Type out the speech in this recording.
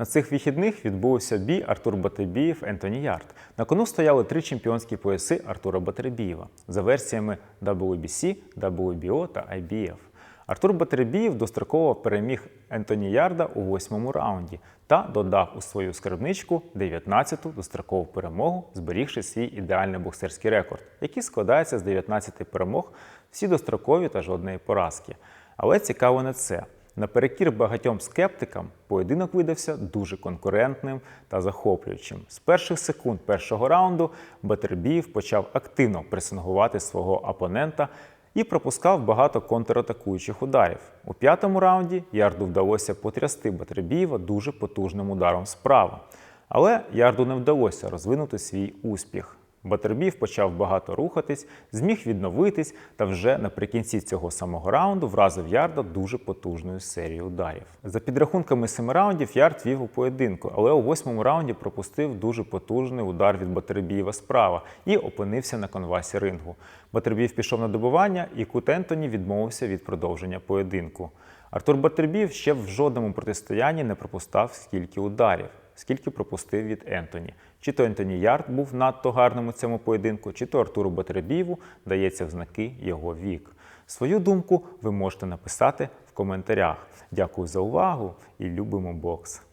На цих вихідних відбувся бій Артур Батибієв Ентоні Ярд. На кону стояли три чемпіонські пояси Артура Батербієва за версіями WBC, WBO та IBF. Артур Батербієв достроково переміг Ентоні Ярда у восьмому раунді та додав у свою скарбничку 19-ту дострокову перемогу, зберігши свій ідеальний боксерський рекорд, який складається з 19 перемог, всі дострокові та жодної поразки. Але цікаво не це. Наперекір багатьом скептикам поєдинок видався дуже конкурентним та захоплюючим. З перших секунд першого раунду Батербіїв почав активно пресингувати свого опонента і пропускав багато контратакуючих ударів. У п'ятому раунді Ярду вдалося потрясти Батербієва дуже потужним ударом справа. Але Ярду не вдалося розвинути свій успіх. Батербіїв почав багато рухатись, зміг відновитись та вже наприкінці цього самого раунду вразив Ярда дуже потужною серією ударів. За підрахунками семи раундів Ярд вів у поєдинку, але у восьмому раунді пропустив дуже потужний удар від Батербієва справа і опинився на конвасі рингу. Батербіїв пішов на добивання, і Кут Ентоні відмовився від продовження поєдинку. Артур Батербіїв ще в жодному протистоянні не пропускав стільки ударів скільки пропустив від Ентоні. Чи то Ентоні Ярд був надто гарним у цьому поєдинку, чи то Артуру Батребієву дається в знаки його вік. Свою думку ви можете написати в коментарях. Дякую за увагу і любимо бокс!